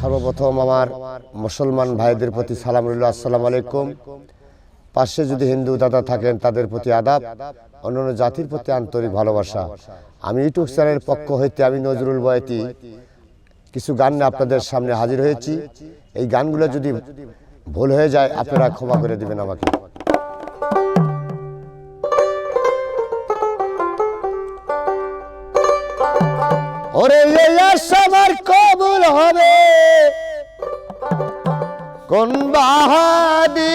সর্বপ্রথম আমার মুসলমান ভাইদের প্রতি সালাম রইল, আসসালামু আলাইকুম। পাশে যদি হিন্দু দাদা থাকেন, তাদের প্রতি আদাব, অন্যান্য জাতির প্রতি আন্তরিক ভালোবাসা। আমি ইউটিউব চ্যানেলের পক্ষ হইতে আমি নজরুল বয়তি কিছু গান আপনাদের সামনে হাজির হয়েছি। এই গানগুলো যদি ভুল হয়ে যায়, আপনারা ক্ষমা করে দিবেন আমাকে। ওরে আমার কবুল হবে। কোন বাহাদিন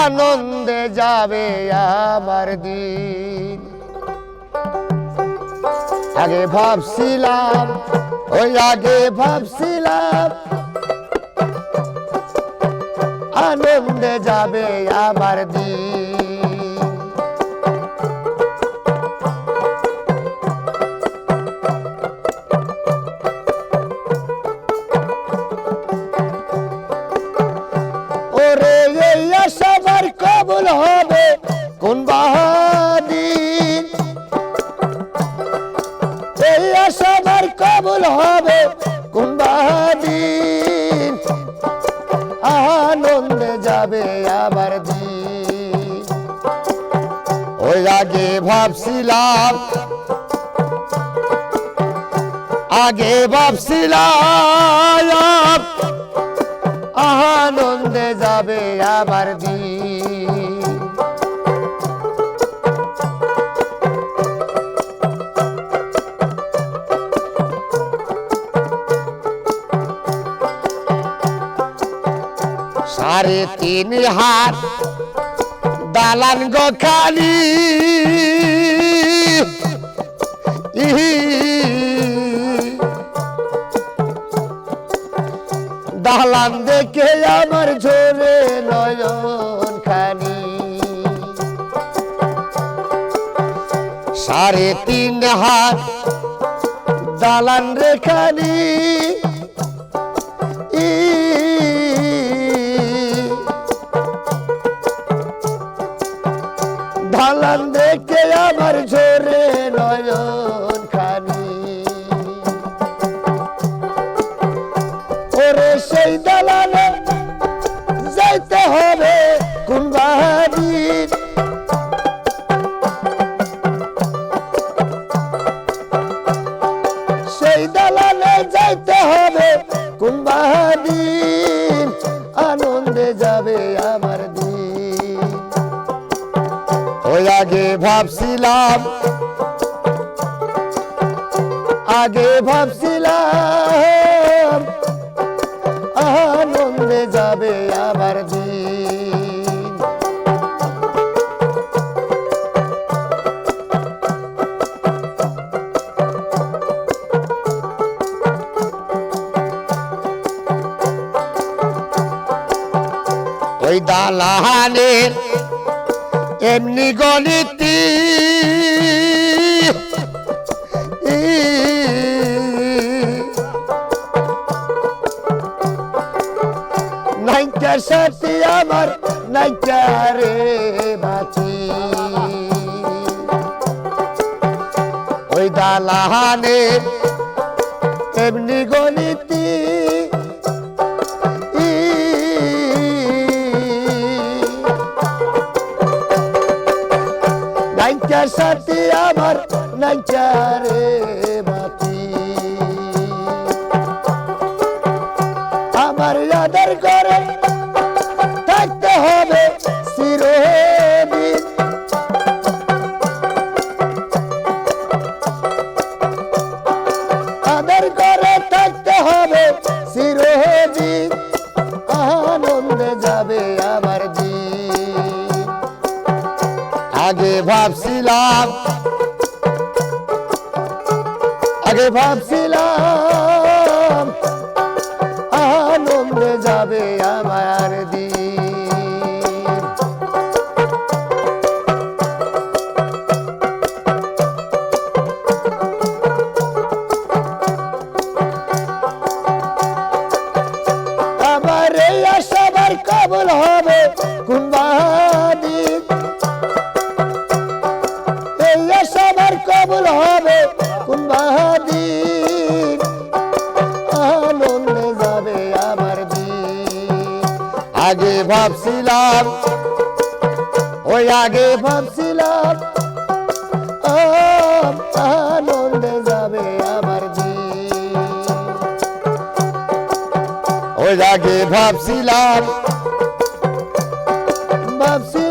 আনন্দে যাবে আমার দিন? আগে ভাবছিলাম, ওই আগে ভাবছিলাম, আনন্দে যাবে আমার দিন। কবুল হবে কোন আনন্দে যাবে আবার ওই আগে ভাবছিলাম আগে ভাবছিলাম, আনন্দে যাবে আবার দিন। সাড়ে তিন হাত, দালান গো খালি। দালান দেখে আমার ঝরে নয়ন খানি। সাড়ে তিন হাত, দালান রেখানি দালান দেখে আমার ঝরে নয়ন খানি। ওরে সেই দালানে যাইতে হবে কোন বাহাদিন সেই দালানে যাইতে হবে কোন বাহাদিন আনন্দে যাবে আমার আগে ভাবছিলাম আগে ভাবছিলাম আনন্দে যাবে আবার দিন। ওই দালানের এমনি গণিতি নাইকার সাথে আমার নাইকারে বাঁচি। ওই দালাহানে এমনি গণিতি নাইকারে বাতি আমার আদার করে থাকতে হবে চিরদিন আদার করে থাকতে হবে চিরদিন আনন্দে যাবে আমার দিন। আগে ভাবছিলাম আগে ভাবছিলাম আনন্দে যাবে আমার দিন। আমার এই আশাবার কবল হবে আগে ভাবছিলাম ওই আগে ভাবছিলাম আনন্দে যাবে আমার ওই আগে ভাবছিলাম ভাবছিলাম